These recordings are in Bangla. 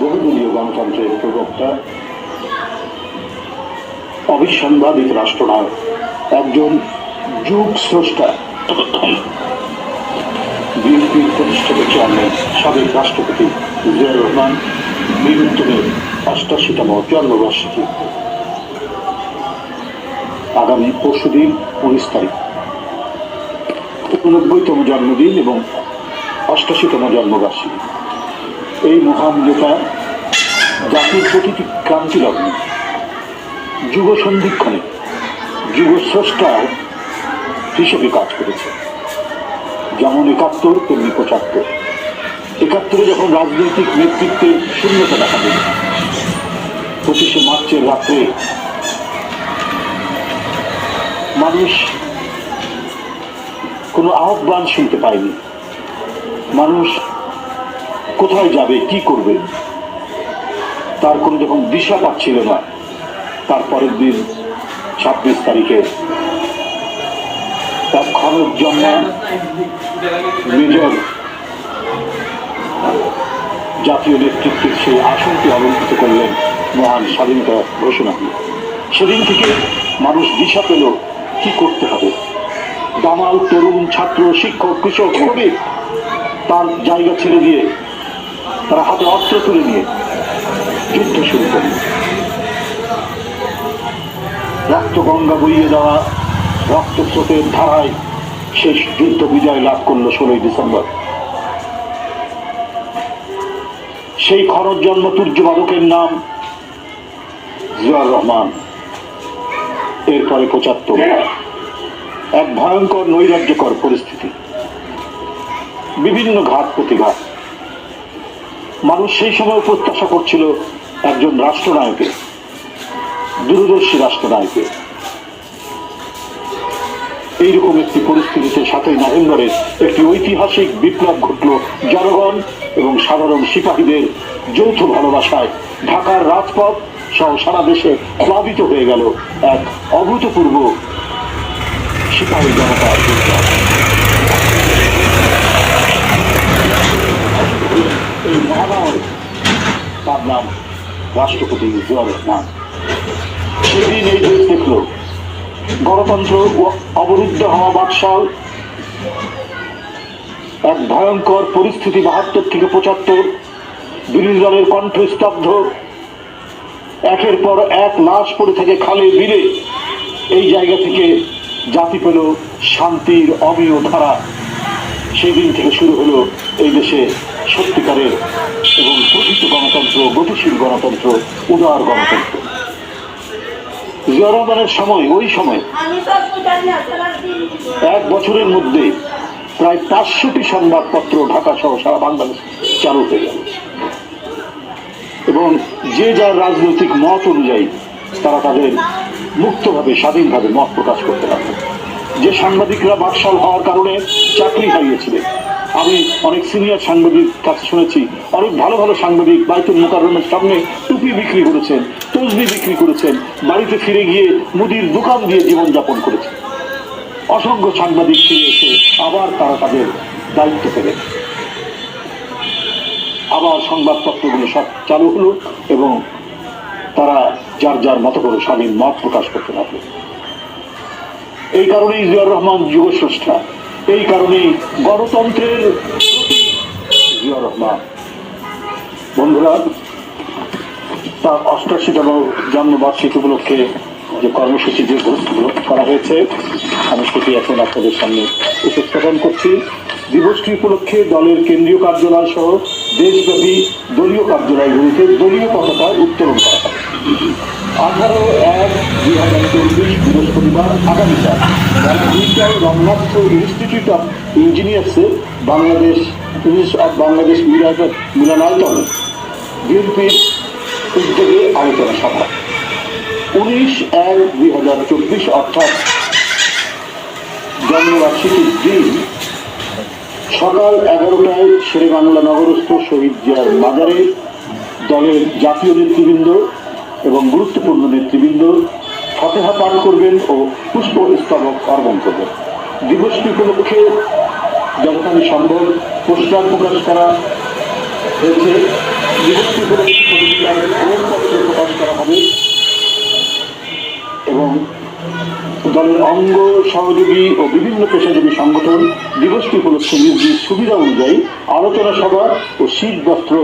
বহুদলীয় গণতন্ত্রের প্রবক্তা, অবিসংবাদিত রাষ্ট্রনায়ক, একজন যুগ স্রষ্টা বিএনপির প্রতিষ্ঠাতা চেয়ারম্যান, সাবেক রাষ্ট্রপতি জিয়াউর রহমান বিরুদ্ধের অষ্টাশিতম জন্মবার্ষিকী আগামী পরশুদিন উনিশ তারিখ। উননব্বইতম জন্মদিন এবং অষ্টাশিতম জন্মবার্ষিকী। এই মহান নেতা জাতির প্রতিটি ক্রান্তি লগ্নে, যুগ সন্ধিক্ষণে, যুগ স্রষ্টা হিসেবে কাজ করেছে। যেমন একাত্তর, তেমনি পঁচাত্তর। একাত্তরে যখন রাজনৈতিক নেতৃত্বে শূন্যতা দেখা দিল, পঁচিশে মার্চের রাত্রে মানুষ কোনো আহ্বান শুনতে পায়নি। মানুষ কোথায় যাবে, কি করবে? তার কোনো যখন দিশা পাচ্ছিল না তারপরের দিন ছাব্বিশ তারিখে তার খরচ জন্মা মেজর জাতীয় নেতৃত্বের সেই আসনকে অলঙ্কৃত করলেন মহান স্বাধীনতা ঘোষণা। দিয়ে সেদিন থেকে মানুষ দিশা পেল, কি করতে হবে? দামাল তরুণ ছাত্র, শিক্ষক, কৃষক তার জায়গা ছেড়ে দিয়ে তারা হাতে অস্ত্র তুলে নিয়ে যুদ্ধ শুরু করল রক্ত গঙ্গা বইয়ে যাওয়া রক্ত স্রোতের ধারায় শেষ যুদ্ধ বিজয় লাভ করল ষোলোই ডিসেম্বর। সেই খরচ জন্ম তুর্যবাদকের নাম জিয়াউর রহমান। এরপরে পঁচাত্তর। এক ভয়ঙ্কর নৈরাজ্যকর পরিস্থিতি। বিভিন্ন ঘাত প্রতিঘাত মানুষ সেই সময় প্রত্যাশা করছিল একজন রাষ্ট্রনায়কের, দূরদর্শী রাষ্ট্রনায়কের। এইরকম একটি পরিস্থিতিতে সাতই নভেম্বরে একটি ঐতিহাসিক বিপ্লব ঘটল জনগণ এবং সাধারণ সিপাহীদের যৌথ ভালোবাসায়। ঢাকার রাজপথ সহ সারা দেশে প্লাবিত হয়ে গেল এক অভূতপূর্ব সিপাহী জনতার তার নাম রাষ্ট্রপতি জিয়াউর রহমান। সেদিন এই দেশ দেখল, গণতন্ত্র অবরুদ্ধ হওয়া বাকশাল এক ভয়ঙ্কর পরিস্থিতি বাহাত্তর থেকে পঁচাত্তর, বিরোধী দলের কণ্ঠ স্তব্ধ, একের পর এক লাশ পড়ে থাকে খালে বিলে। এই জায়গা থেকে জাতি পেল শান্তির অমীয় ধারা। সেই দিন থেকে শুরু হলো এই দেশে সত্যিকারের এবং প্রকৃত গণতন্ত্র, গতিশীল গণতন্ত্র, উদার গণতন্ত্র। জিয়া সময়, ওই সময় এক বছরের মধ্যে প্রায় পাঁচশোটি সংবাদপত্র ঢাকা সহ সারা বাংলাদেশ চালু হয়ে গেল। এবং যে যার রাজনৈতিক মত অনুযায়ী তারা তাদের মুক্তভাবে, স্বাধীনভাবে মত প্রকাশ করতে পারত যে সাংবাদিকরা বাকশাল হওয়ার কারণে চাকরি হারিয়েছিলেন আমি অনেক সিনিয়র সাংবাদিক কাছে শুনেছি, অনেক ভালো ভালো সাংবাদিক বাইতুল মোকাররমের সামনে টুপি বিক্রি করেছেন, তসবি বিক্রি করেছেন, বাড়িতে ফিরে গিয়ে মুদির দোকান দিয়ে জীবনযাপন করেছেন। অসংখ্য সাংবাদিক ফিরে এসে আবার তারা তাদের দায়িত্ব পেলেন। আবার সংবাদপত্রগুলো সব চালু হলো এবং তারা যার যার মতো করে স্বাধীন মত প্রকাশ করতে লাগল। এই কারণেই জিয়াউর রহমান যুগস্রষ্টা এই কারণেই গণতন্ত্রের রহমান। বন্ধুরা, তার অষ্টাশিতম জন্মবার্ষিকী উপলক্ষে যে কর্মসূচি যে করা হয়েছে, আমি সেটি এখন আপনাদের সামনে উপস্থাপন করছি। দিবসটি উপলক্ষে দলের কেন্দ্রীয় কার্যালয় সহ দেশব্যাপী দলীয় কার্যালয়গুলিতে দলীয় পতাকা উত্তোলন করা হবে আঠারো এক দুই হাজার চব্বিশ বৃহস্পতিবার আগামীকাল বেলা দুইটায় রমনাথ ইনস্টিটিউট অফ ইঞ্জিনিয়ার্সে বাংলাদেশ ইনস্টিটিউট অফ বাংলাদেশ মিলান মিলনায়তনে বিএনপির উদ্যোগে আলোচনা সভা। উনিশ এক দুই হাজার চব্বিশ অর্থাৎ জন্মবার্ষিকীর দিন সকাল এগারোটায় শেরে বাংলা নগরস্থ শহীদ জিয়ার মাজারে দলের জাতীয় নেতৃবৃন্দ এবং গুরুত্বপূর্ণ নেতৃবৃন্দ ফতেহা পাঠ করবেন ও পুষ্প স্তবক অর্পণ করবেন। দিবসটি উপলক্ষে যতখানি সম্ভব পোস্টার প্রকাশ করা হয়েছে। দিবসটি উপলক্ষে প্রকাশ করা হবে এবং দলের অঙ্গ, সহযোগী ও বিভিন্ন পেশাজীবী সংগঠন দিবসটি উপলক্ষে নিজ সুবিধা অনুযায়ী আলোচনা সভা ও শীত বস্ত্র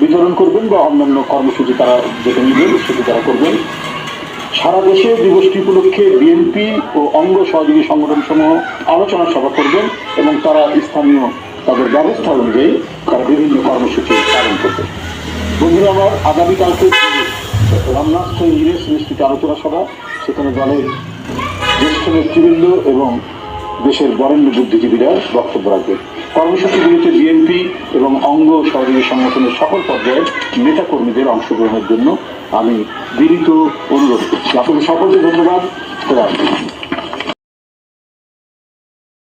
বিতরণ করবেন বা অন্যান্য কর্মসূচি তারা যেটা নেবেন সেটি তারা করবেন। সারা দেশে দিবসটি উপলক্ষে বিএনপি ও অঙ্গ সহযোগী সংগঠন সমূহ আলোচনা সভা করবেন এবং তারা স্থানীয় তাদের ব্যবস্থা অনুযায়ী তারা বিভিন্ন কর্মসূচি পালন করবে। বন্ধুরা, আমার আগামীকালকে রামনাথ ইংরেজ ইনস্টিটিউটে আলোচনা সভা, সেখানে দলের জ্যেষ্ঠ নেতৃবৃন্দ এবং দেশের বরেণ্য বুদ্ধিজীবীরা বক্তব্য রাখবেন। কর্মসূচিগুলিতে বিএনপি এবং অঙ্গ সহযোগী সংগঠনের সকল পর্যায়ের নেতাকর্মীদের অংশগ্রহণের জন্য আমি বিনীত অনুরোধ করছি আপনাদের সকলকে ধন্যবাদ।